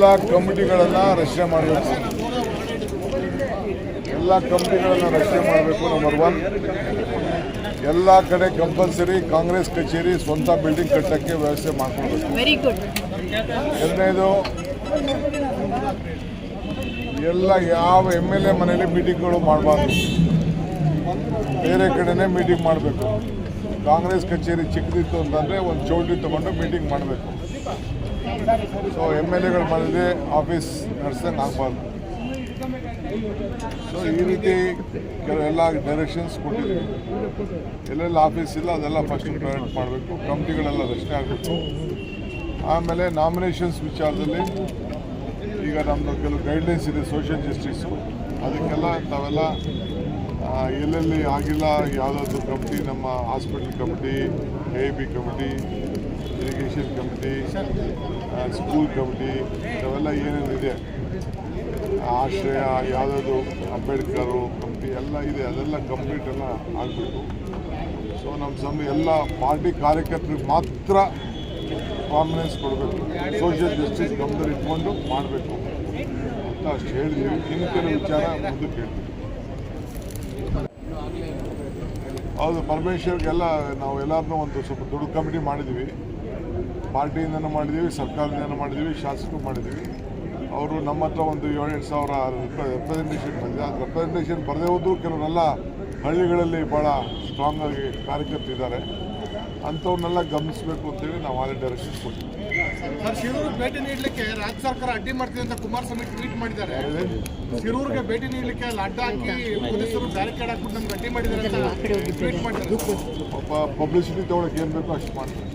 ಎಲ್ಲ ಕಮಿಟಿಗಳನ್ನು ರಚನೆ ಮಾಡಬೇಕು. ಎಲ್ಲ ಕಮಿಟಿಗಳನ್ನು ರಚನೆ ಮಾಡಬೇಕು ನಂಬರ್ ಒನ್ ಎಲ್ಲ ಕಡೆ ಕಂಪಲ್ಸರಿ ಕಾಂಗ್ರೆಸ್ ಕಚೇರಿ ಸ್ವಂತ ಬಿಲ್ಡಿಂಗ್ ಕಟ್ಟಕ್ಕೆ ವ್ಯವಸ್ಥೆ ಗುಡ್ ಎರಡನೇದು ಎಲ್ಲ ಯಾವ ಎಂ ಎಲ್ ಎ ಮನೇಲಿ ಮೀಟಿಂಗ್ಗಳು ಮಾಡಬಾರ್ದು. ಬೇರೆ ಕಡೆನೇ ಮೀಟಿಂಗ್ ಮಾಡಬೇಕು. ಕಾಂಗ್ರೆಸ್ ಕಚೇರಿ ಚಿಕ್ಕದಿತ್ತು ಅಂತಂದರೆ ಒಂದು ಚೌಲ್ಟ್ರಿ ತೊಗೊಂಡು ಮೀಟಿಂಗ್ ಮಾಡಬೇಕು. ಸೊ ಎಂ ಎಲ್ ಎಗಳು ಮಾಡಿದ್ರೆ ಆಫೀಸ್ ನಡೆಸಂಗೆ ಆಗಬಾರ್ದು. ಸೊ ಈ ರೀತಿ ಕೆಲವೆಲ್ಲ ಡೈರೆಕ್ಷನ್ಸ್ ಕೊಟ್ಟಿದ್ದೀವಿ. ಎಲ್ಲೆಲ್ಲ ಆಫೀಸ್ ಇಲ್ಲ ಅದೆಲ್ಲ ಫಸ್ಟ್ ಪ್ರೈವೇಟ್ ಮಾಡಬೇಕು. ಕಮಿಟಿಗಳೆಲ್ಲ ರಚನೆ ಆಗಬೇಕು. ಆಮೇಲೆ ನಾಮಿನೇಷನ್ಸ್ ವಿಚಾರದಲ್ಲಿ ಈಗ ನಮ್ಮದು ಕೆಲವು ಗೈಡ್ಲೈನ್ಸ್ ಇದೆ ಸೋಷಿಯಲ್ ಜಸ್ಟಿಸು ಅದಕ್ಕೆಲ್ಲ ತಾವೆಲ್ಲ ಎಲ್ಲೆಲ್ಲಿ ಆಗಿಲ್ಲ, ಯಾವುದಾದ್ರು ಕಮಿಟಿ ನಮ್ಮ hospital committee A B committee irrigation committee school committee ಇವೆಲ್ಲ ಏನೇನಿದೆ ಆಶ್ರಯ, ಯಾವುದಾದ್ರು ಅಂಬೇಡ್ಕರು ಕಮಿಟಿ ಎಲ್ಲ ಇದೆ. ಅದೆಲ್ಲ ಕಂಪ್ಲೀಟ್ ಎಲ್ಲ ಆಗಬೇಕು ಸೊ ನಮ್ಮ ಸಮ ಎಲ್ಲ ಪಾರ್ಟಿ ಕಾರ್ಯಕರ್ತರಿಗೆ ಮಾತ್ರ ಪ್ರಾಮಿನೆನ್ಸ್ ಕೊಡಬೇಕು. ಸೋಷಿಯಲ್ ಜಸ್ಟಿಸ್ ಗಮನ ಇಟ್ಕೊಂಡು ಮಾಡಬೇಕು ಅಂತ ಅಷ್ಟು ಹೇಳಿದ್ದೀವಿ ಇನ್ನು ಕೆಲವು ವಿಚಾರ ಮುಂದಕ್ಕೆ ಹೇಳ್ತೀವಿ ಹೌದು ಪರಮೇಶ್ವರ್ಗೆಲ್ಲ ನಾವು ಎಲ್ಲರನ್ನೂ ಒಂದು ಸ್ವಲ್ಪ ದೊಡ್ಡ ಕಮಿಟಿ ಮಾಡಿದ್ವಿ. ಪಾರ್ಟಿಯಿಂದನೂ ಮಾಡಿದ್ದೀವಿ ಸರ್ಕಾರದಿಂದ ಮಾಡಿದ್ದೀವಿ ಶಾಸಕರು ಮಾಡಿದ್ದೀವಿ ಅವರು ನಮ್ಮ ಹತ್ರ ಒಂದು ಏಳೆಂಟು ಸಾವಿರ ರೆಪ್ರೆಸೆಂಟೇಷನ್ ಬಂದಿದೆ. ಅದು ರೆಪ್ರೆಸೆಂಟೇಷನ್ ಬರದೇ ಹೋದ್ರು ಕೆಲವರೆಲ್ಲ ಹಳ್ಳಿಗಳಲ್ಲಿ ಭಾಳ ಸ್ಟ್ರಾಂಗ್ ಆಗಿ ಕಾರ್ಯಕರ್ತರಿದ್ದಾರೆ. ಅಂಥವ್ರನ್ನೆಲ್ಲ ಗಮನಿಸಬೇಕು ಅಂತೇಳಿ ನಾವು ಆಲ್ ಡೈರೆಕ್ಷನ್ ಕೊಟ್ಟಿದ್ದೀವಿ. ಸರ್ ಶಿರೂರಿಗೆ ಭೇಟಿ ನೀಡಲಿಕ್ಕೆ ರಾಜ್ಯ ಸರ್ಕಾರ ಅಡ್ಡಿ ಮಾಡ್ತಿದೆ ಅಂತ ಕುಮಾರಸ್ವಾಮಿ ಟ್ವೀಟ್ ಮಾಡಿದ್ದಾರೆ. ಶಿರೂರಿಗೆ ಭೇಟಿ ನೀಡಲಿಕ್ಕೆ ಅಲ್ಲಿ ಅಡ್ಡ ಹಾಕಿ ಪೊಲೀಸರು ಬ್ಯಾರಿಕೇಡ್ ಹಾಕ್ಬಿಟ್ಟು ನಮ್ಗೆ ಅಡ್ಡಿ ಮಾಡಿದ್ದಾರೆ ಅಂತ ಟ್ವೀಟ್ ಮಾಡಿದ್ದಾರೆ. ಒಬ್ಬ ಪಬ್ಲಿಸಿಟಿ ತೊಗೊಳಕ್ಕೆ ಏನು ಬೇಕೋ ಅಷ್ಟು ಮಾಡ್ತಾರೆ.